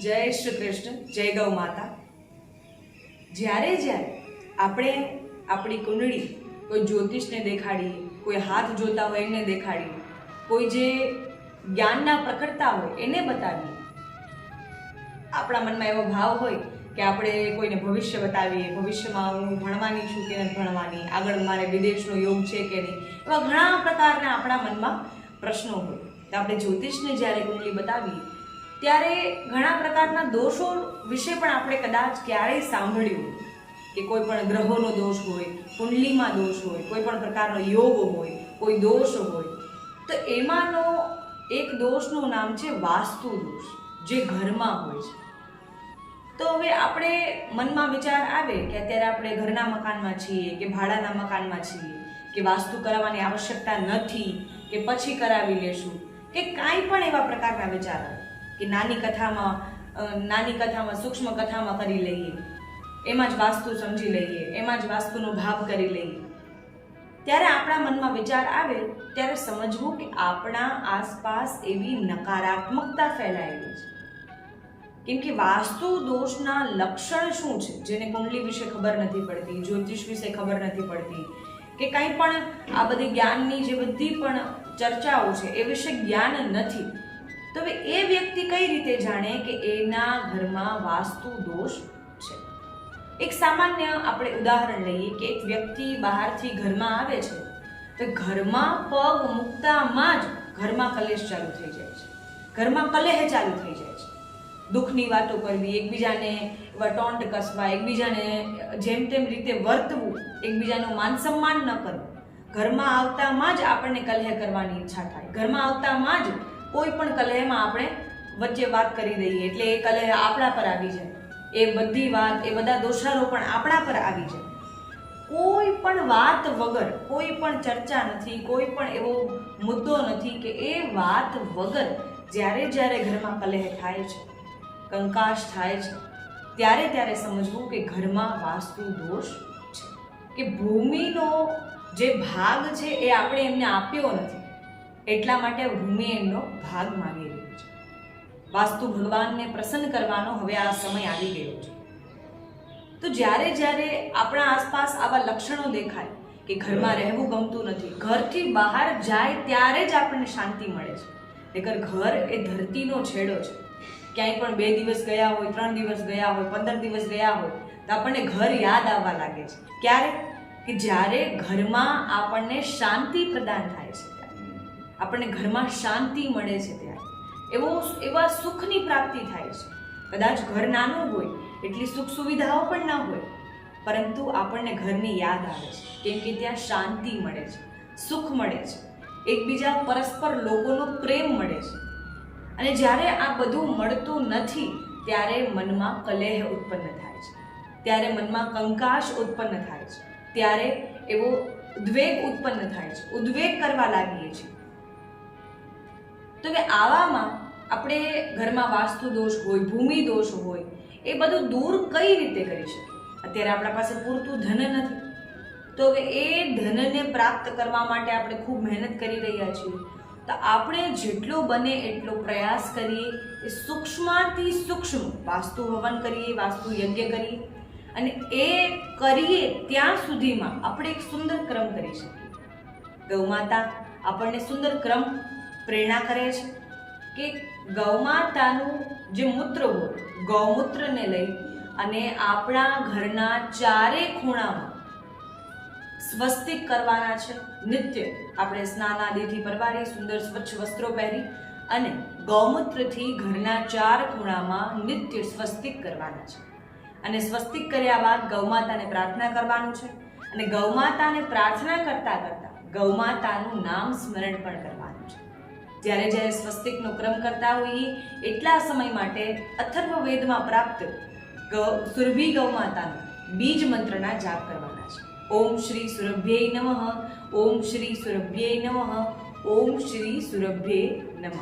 જય શ્રી કૃષ્ણ જય ગૌ માતા. જ્યારે જ્યારે આપણે આપણી કુંડળી કોઈ જ્યોતિષને દેખાડીએ, કોઈ હાથ જોતા હોય એને દેખાડીએ, કોઈ જે જ્ઞાનના પ્રખરતા હોય એને બતાવીએ, આપણા મનમાં એવો ભાવ હોય કે આપણે કોઈને ભવિષ્ય બતાવીએ, ભવિષ્યમાં હું ભણવાની છું કે નથી ભણવાની, આગળ મારે વિદેશનો યોગ છે કે નહીં, એવા ઘણા પ્રકારના આપણા મનમાં પ્રશ્નો હોય. તો આપણે જ્યોતિષને જ્યારે કુંડલી બતાવીએ ત્યારે ઘણા પ્રકારના દોષો વિશે પણ આપણે કદાચ ક્યારેય સાંભળ્યું કે કોઈ પણ ગ્રહોનો દોષ હોય, કુંડલીમાં દોષ હોય, કોઈ પણ પ્રકારનો યોગ હોય, કોઈ દોષ હોય, તો એમાંનો એક દોષનું નામ છે વાસ્તુ દોષ, જે ઘરમાં હોય છે. તો હવે આપણે મનમાં વિચાર આવે કે અત્યારે આપણે ઘરના મકાનમાં છીએ, કે ભાડાના મકાનમાં છીએ, કે વાસ્તુ કરાવવાની આવશ્યકતા નથી, કે પછી કરાવી લેશું, કે કાંઈ પણ એવા પ્રકારના વિચાર. આવે કે નાની કથામાં નાની કથામાં, સૂક્ષ્મ કથામાં કરી લઈએ. એમાં જ વાસ્તુ સમજી લઈએ, એમાં જ વાસ્તુનો ભાવ કરી લઈએ. ત્યારે આપણા મનમાં વિચાર આવે, ત્યારે સમજવું કે આપણા આસપાસ એવી નકારાત્મકતા ફેલાયેલી છે. કેમ કે વાસ્તુ દોષના લક્ષણ શું છે? જેને કુંડલી વિશે ખબર નથી પડતી, જ્યોતિષ વિશે ખબર નથી પડતી, કે કંઈ પણ આ બધી જ્ઞાનની જે બધી પણ ચર્ચાઓ છે, એ વિશે જ્ઞાન નથી. તો હવે એ વ્યક્તિ કઈ રીતે જાણે કે એના ઘરમાં વાસ્તુ દોષ છે? એક સામાન્ય આપણે ઉદાહરણ લઈએ કે એક વ્યક્તિ બહારથી ઘરમાં આવે છે, તો ઘરમાં પગ મૂકતામાં જ ઘરમાં કલેશ ચાલુ થઈ જાય છે. ઘરમાં કલેહ ચાલુ થઈ જાય છે. દુઃખની વાતો કરવી, એકબીજાને એવા ટોન્ટ કસવા, એકબીજાને જેમ તેમ રીતે વર્તવું, એકબીજાનું માન સન્માન ન કરવું. ઘરમાં આવતામાં જ આપણને કલહ કરવાની ઈચ્છા થાય. ઘરમાં આવતામાં જ કોઈ પણ કલહમાં આપણે વચ્ચે વાત કરી દઈએ. એટલે એ કલહ આપણા પર આવી જાય. એ બધી વાત, એ બધા દોષારોપણ આપણા પર આવી જાય. કોઈ પણ વાત વગર, કોઈ પણ ચર્ચા નથી, કોઈ પણ એવો મુદ્દો નથી કે એ વાત વગર જ્યારે જ્યારે ઘરમાં કલહ થાય છે કંકાશ થાય છે, ત્યારે ત્યારે સમજવું કે ઘરમાં વાસ્તુ દોષ છે. કે ભૂમિનો જે ભાગ છે એ આપણે એમને આપ્યો નથી. એટલા માટે એમનો ભાગ માંગી રહ્યો છે. વાસ્તુ ભગવાનને પ્રસન્ન કરવાનો હવે આ સમય આવી ગયો છે. તો જ્યારે જ્યારે આપણા આસપાસ આવા લક્ષણો દેખાય કે ઘરમાં રહેવું ગમતું નથી, ઘરથી બહાર જાય ત્યારે જ આપણને શાંતિ મળે છે. નહીંતર ઘર એ ધરતીનો છેડો છે. ક્યાંય પણ બે દિવસ ગયા હોય, ત્રણ દિવસ ગયા હોય, પંદર દિવસ ગયા હોય, તો આપણને ઘર યાદ આવવા લાગે છે. ક્યારે? કે જ્યારે ઘરમાં આપણને શાંતિ પ્રદાન થાય છે. આપણને ઘરમાં શાંતિ મળે છે ત્યારે. એવો એવા સુખની પ્રાપ્તિ થાય છે. કદાચ ઘર નાનું હોય, એટલી સુખ સુવિધાઓ પણ ના હોય, પરંતુ આપણને ઘરની યાદ આવે છે. કેમ કે ત્યાં શાંતિ મળે છે, સુખ મળે છે. એકબીજા પરસ્પર લોકોનો પ્રેમ મળે છે. અને જ્યારે આ બધું મળતું નથી, ત્યારે મનમાં કલેહ ઉત્પન્ન થાય છે. ત્યારે મનમાં કંકાશ ઉત્પન્ન થાય છે. ત્યારે એવો ઉદ્વેગ ઉત્પન્ન થાય છે. ઉદ્વેગ કરવા લાગીએ છીએ. તો કે આવામાં આપણે ઘરમાં વાસ્તુ દોષ હોય ભૂમિ દોષ હોય, એ બધું દૂર કઈ રીતે કરી શકીએ? અત્યારે આપણા પાસે પૂરતું ધન નથી. તો કે એ ધનને પ્રાપ્ત કરવા માટે આપણે ખૂબ મહેનત કરી રહ્યા છીએ. તો આપણે જેટલો બને એટલો પ્રયાસ કરીએ, એ સૂક્ષ્મથી સૂક્ષ્મ વાસ્તુ હવન કરીએ, વાસ્તુ યજ્ઞ કરીએ અને એ કરીએ ત્યાં સુધીમાં આપણે એક સુંદર ક્રમ કરી શકીએ. ગૌમાતા આપણને સુંદર ક્રમ પ્રેરણા કરે છે કે ગૌમાતાનું જે મૂત્ર હોય, ગૌમૂત્રને લઈ અને આપણા ઘરના ચારે ખૂણામાં સ્વસ્તિક કરવાના છે. નિત્ય આપણે સ્નાનાદિથી પરવારી સુંદર સ્વચ્છ વસ્ત્રો પહેરી અને ગૌમૂત્રથી ઘરના ચાર ખૂણામાં નિત્ય સ્વસ્તિક કરવાના છે. અને સ્વસ્તિક કર્યા બાદ ગૌમાતાને પ્રાર્થના કરવાનું છે. અને ગૌમાતાને પ્રાર્થના કરતાં કરતાં ગૌમાતાનું નામ સ્મરણ પણ કરવાનું જ્યારે જ્યારે સ્વસ્તિકનો ક્રમ કરતા હોઈએ, એટલા સમય માટે અથર્વ વેદમાં પ્રાપ્ત ગૌ સુરભી ગૌમાતાનો બીજ મંત્રના જાપ કરવાના છે. ઓમ શ્રી સુરભ્યય નમઃ, ઓમ શ્રી સુરભ્યય નમઃ, ઓમ શ્રી સુરભ્ય નમઃ.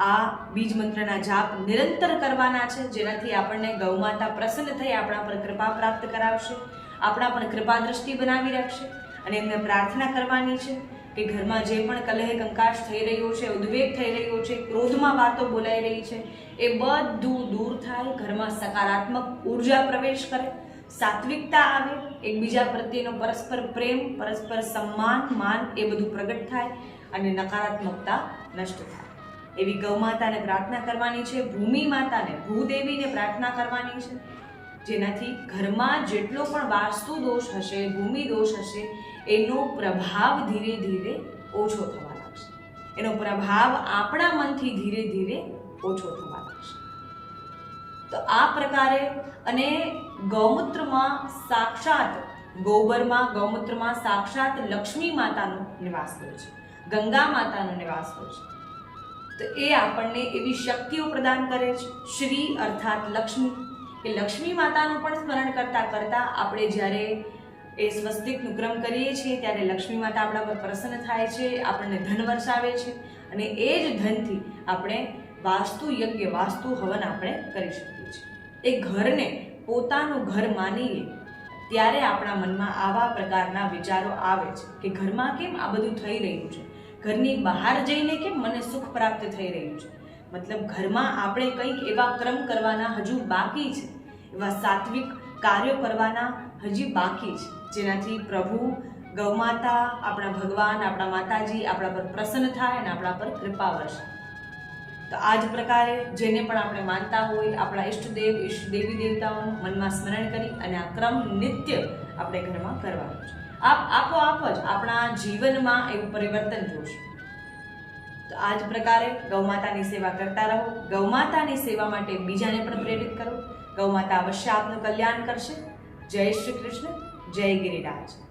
આ બીજ મંત્રના જાપ નિરંતર કરવાના છે, જેનાથી આપણને ગૌમાતા પ્રસન્ન થઈ આપણા પર કૃપા પ્રાપ્ત કરાવશે, આપણા પર કૃપા દ્રષ્ટિ બનાવી રાખશે, અને એમને પ્રાર્થના કરવાની છે. કે ઘરમાં જે પણ કલહ કંકાશ થઈ રહ્યો છે, ઉદ્વેગ થઈ રહ્યો છે, ક્રોધમાં વાતો બોલાઈ રહી છે, એ બધું દૂર થાય, ઘરમાં સકારાત્મક ઊર્જા પ્રવેશ કરે, સાત્વિકતા આવે, એકબીજા પ્રત્યેનો પરસ્પર પ્રેમ, પરસ્પર સન્માન, માન એ બધું પ્રગટ થાય અને નકારાત્મકતા નષ્ટ થાય. એવી ગૌમાતાને પ્રાર્થના કરવાની છે, ભૂમિ માતાને, ભૂદેવીને પ્રાર્થના કરવાની છે. જેનાથી ઘરમાં જેટલો પણ વાસ્તુ દોષ હશે, ભૂમિ દોષ હશે એનો પ્રભાવ ધીરે ધીરે ઓછો થવા લાગશે. એનો પ્રભાવ આપણા મનથી ધીરે ધીરે ઓછો થવા લાગશે. તો આ પ્રકારે અને ગૌમૂત્રમાં સાક્ષાત ગોબરમાં ગૌમૂત્રમાં સાક્ષાત લક્ષ્મી માતાનો નિવાસ હોય છે, ગંગા માતાનો નિવાસ હોય છે. તો એ આપણને એવી શક્તિઓ પ્રદાન કરે છે, શ્રી અર્થાત લક્ષ્મી. એ લક્ષ્મી માતાનું પણ સ્મરણ કરતાં કરતાં આપણે જ્યારે એ સ્વસ્તિકનું ક્રમ કરીએ છીએ, ત્યારે લક્ષ્મી માતા આપણા પર પ્રસન્ન થાય છે, આપણને ધન વરસાવે છે અને એ જ ધનથી આપણે વાસ્તુ યજ્ઞ વાસ્તુ હવન આપણે કરી શકીએ છીએ. એ ઘરને પોતાનું ઘર માનીએ, ત્યારે આપણા મનમાં આવા પ્રકારના વિચારો આવે છે કે ઘરમાં કેમ આ બધું થઈ રહ્યું છે? ઘરની બહાર જઈને કેમ મને સુખ પ્રાપ્ત થઈ રહ્યું છે? મતલબ ઘરમાં આપણે કંઈક એવા ક્રમ કરવાના હજુ બાકી છે, એવા સાત્વિક કાર્યો કરવાના હજી બાકી છે. જેનાથી પ્રભુ, ગૌમાતા, આપણા ભગવાન, આપણા માતાજી આપણા પર પ્રસન્ન થાય અને આપણા પર કૃપા વર્ષાય તો આ જ પ્રકારે જેને પણ આપણે માનતા હોય, આપણા ઈષ્ટદેવ ઈષ્ટ દેવી દેવતાઓનું મનમાં સ્મરણ કરી અને આ ક્રમ નિત્ય આપણે ઘરમાં કરવાનો છે. આપ આપોઆપ જ આપણા જીવનમાં એવું પરિવર્તન જોશે. તો આ જ પ્રકારે ગૌમાતાની સેવા કરતા રહો. ગૌમાતાની સેવા માટે બીજાને પણ પ્રેરિત કરો. ગૌમાતા અવશ્ય આપનું કલ્યાણ કરશે. જય શ્રી કૃષ્ણ જય ગિરિરાજ.